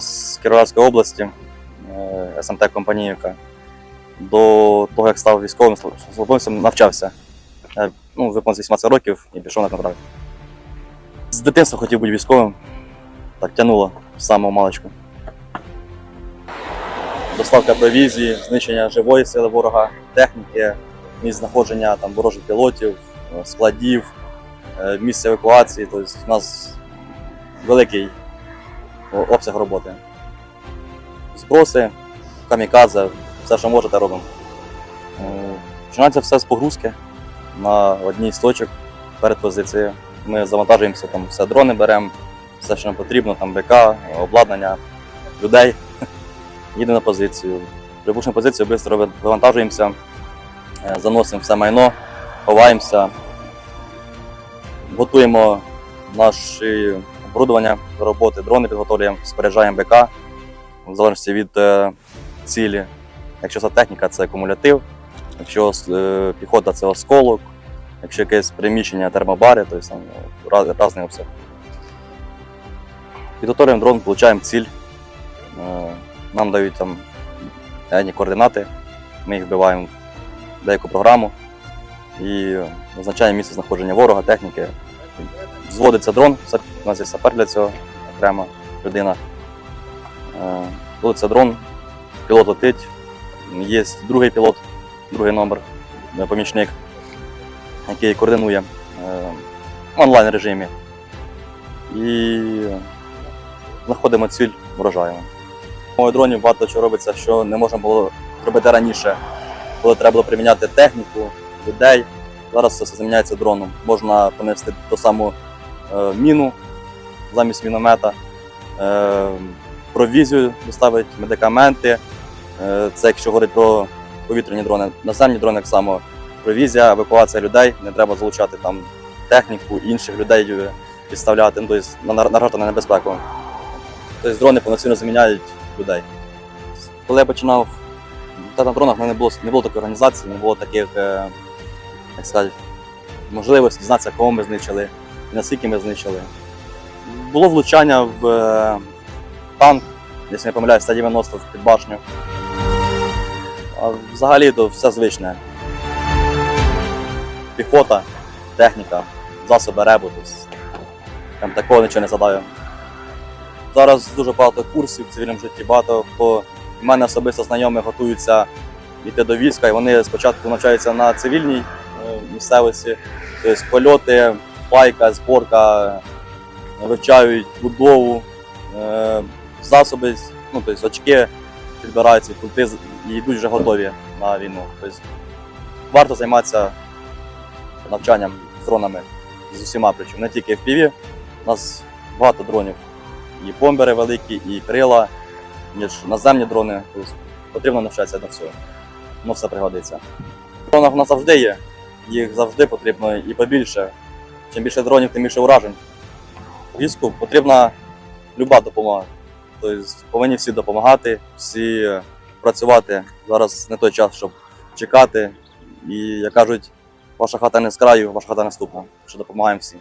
З Кіровоградської області е, СМТ Компаніївка. До того, як став військовим службовцем, навчався. Я, ну, виповнив 18 років і пішов на контракт. З дитинства хотів бути військовим. Так тягнуло з самого маличку. Доставка провізії, знищення живої сили ворога, техніки, місць знаходження там, ворожих пілотів, е, складів, е, місце евакуації. Тобто у нас великий обсяг роботи. Зброси, камікадзе, все, що можете, робимо. Е, Починається все з погрузки на одній з точок перед позицією. Ми завантажуємося, там все дрони беремо, все, що нам потрібно, там БК, обладнання, людей. Їдемо на позицію. Прибувши позицію, швидко вивантажуємося, е, заносимо все майно, ховаємося, готуємо наші оборудовання до роботи, дрони підготовлюємо, споряджаємо БК, в залежності від е, цілі. Якщо це техніка, це акумулятив, якщо е, піхота це осколок, якщо якесь приміщення термобари, то там е, раз- різний обсяг. Підготовлюємо дрон, получаємо ціль. Е, Нам дають там певні координати, ми їх вбиваємо в деяку програму і визначаємо місце знаходження ворога, техніки. Зводиться дрон, у нас є сапер для цього, окрема людина. Е, Зводиться дрон, пілот летить, є другий пілот, другий номер, е, помічник, який координує е, в онлайн режимі. І знаходимо ціль, вражаємо. У дронів багато чого робиться, що не можна було зробити раніше, коли треба було приміняти техніку, людей. Зараз все заміняється дроном. Можна понести ту саму е, міну замість міномета, е, провізію доставити, медикаменти. Е, це якщо говорити про повітряні дрони. Наземні дрони так само провізія, евакуація людей, не треба залучати там техніку, інших людей е, підставляти, ну, тобто на- наражати на небезпеку. Тобто дрони повноцінно заміняють людей. Коли я починав та на дронах, в мене не було, не було такої організації, не було таких, е, як сказати, можливостей дізнатися, кого ми знищили, і наскільки ми знищили. Було влучання в е, танк, якщо не помиляюсь, 190 в підбашню. А взагалі то все звичне. Піхота, техніка, засоби ребу, там такого нічого не задаю. Зараз дуже багато курсів в цивільному житті, багато хто в мене особисто знайомі готуються йти до війська, і вони спочатку навчаються на цивільній місцевості, тобто польоти, пайка, зборка, вивчають будову, е, засоби, ну, тобто очки підбираються, пульти і йдуть вже готові на війну. Тобто варто займатися навчанням дронами з усіма причому, не тільки FPV. У нас багато дронів. І бомбери великі, і крила, ніж наземні дрони. Тобто потрібно навчатися до всього. Воно все пригодиться. Дронів у нас завжди є, їх завжди потрібно і побільше. Чим більше дронів, тим більше уражень. Війську потрібна люба допомога. Тобто повинні всі допомагати, всі е, працювати. Зараз не той час, щоб чекати. І як кажуть, ваша хата не з краю, ваша хата наступна. Що допомагаємо всім.